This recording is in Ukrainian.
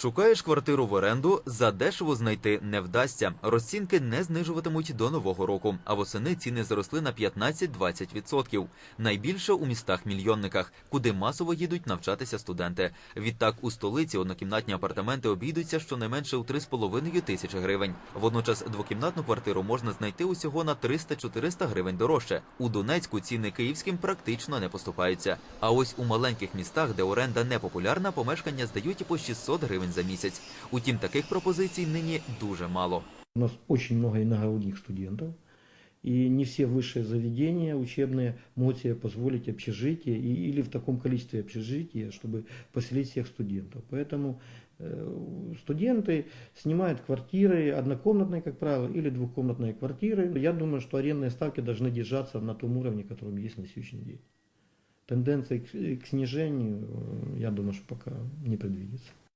Шукаєш квартиру в оренду, задешево знайти не вдасться. Розцінки не знижуватимуть до нового року, а восени ціни зросли на 15-20%. Найбільше у містах-мільйонниках, куди масово їдуть навчатися студенти. Відтак у столиці однокімнатні апартаменти обійдуться щонайменше у 3,5 тисячі гривень. Водночас двокімнатну квартиру можна знайти усього на 300-400 гривень дорожче. У Донецьку ціни київським практично не поступаються. А ось у маленьких містах, де оренда не популярна, помешкання здають і по 600 гривень за місяць. Утім, таких пропозицій нині дуже мало. У нас очень много иногородних студентов, и не все высшие заведения учебные могут себе позволить общежитие и, или в таком количестве общежития, чтобы поселить всех студентов. Поэтому э, студенты снимают квартиры, однокомнатные, как правило, или двухкомнатные квартиры. Я думаю, что арендные ставки должны держаться на том уровне, которым есть на сегодняшний день. Тенденции к, к снижению, э, я думаю, что пока не предвидится.